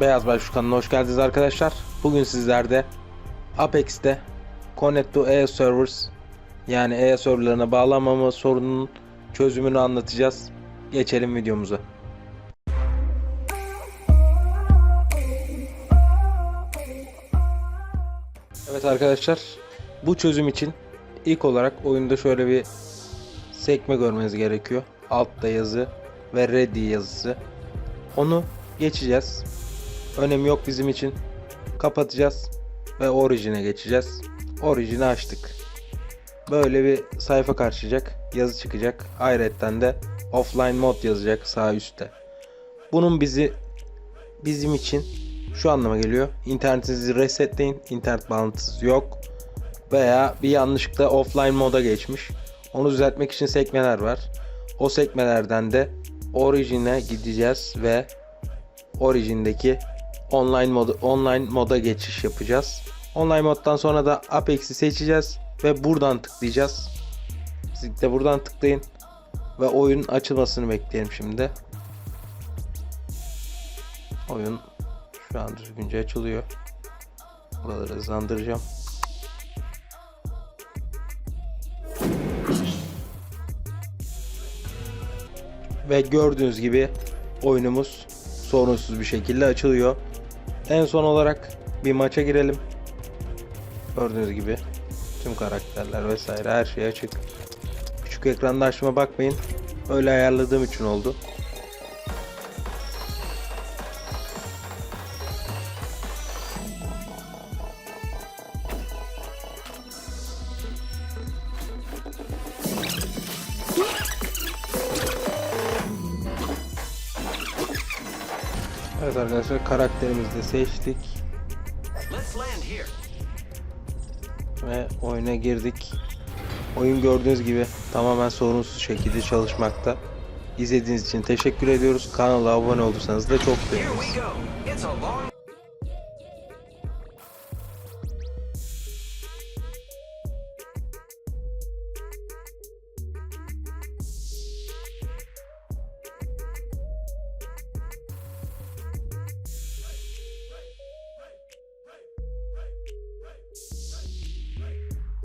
Beyaz Başlık kanalına hoş geldiniz arkadaşlar. Bugün sizlerde Apex'te Connect to EA Servers yani EA serverlarına bağlanmama sorununun çözümünü anlatacağız. Geçelim videomuza. Evet arkadaşlar bu çözüm için ilk olarak oyunda şöyle bir sekme görmeniz gerekiyor. Altta yazı ve ready yazısı. Onu geçeceğiz. Önemi yok bizim için. Kapatacağız ve orijine geçeceğiz. Orijini açtık. Böyle bir sayfa karşılayacak. Yazı çıkacak. Ayrıca de offline mod yazacak sağ üstte. Bunun bizi bizim için şu anlama geliyor. İnternetinizi resetleyin. İnternet bağlantısı yok. Veya bir yanlışlıkla offline moda geçmiş. Onu düzeltmek için sekmeler var. O sekmelerden de orijine gideceğiz ve Origin'deki online mod online moda geçiş yapacağız. Online moddan sonra da Apex'i seçeceğiz ve buradan tıklayacağız. Siz de buradan tıklayın ve oyun açılmasını bekleyelim şimdi. Oyun şu an düzgünce açılıyor. Buraları hızlandıracağım. Ve gördüğünüz gibi oyunumuz sorunsuz bir şekilde açılıyor. En son olarak bir maça girelim. Gördüğünüz gibi tüm karakterler vesaire her şey açık. Küçük ekranda açma bakmayın. Öyle ayarladığım için oldu. Evet arkadaşlar karakterimizi de seçtik ve oyuna girdik. Oyun gördüğünüz gibi tamamen sorunsuz şekilde çalışmakta. İzlediğiniz için teşekkür ediyoruz. Kanala abone olursanız da çok Here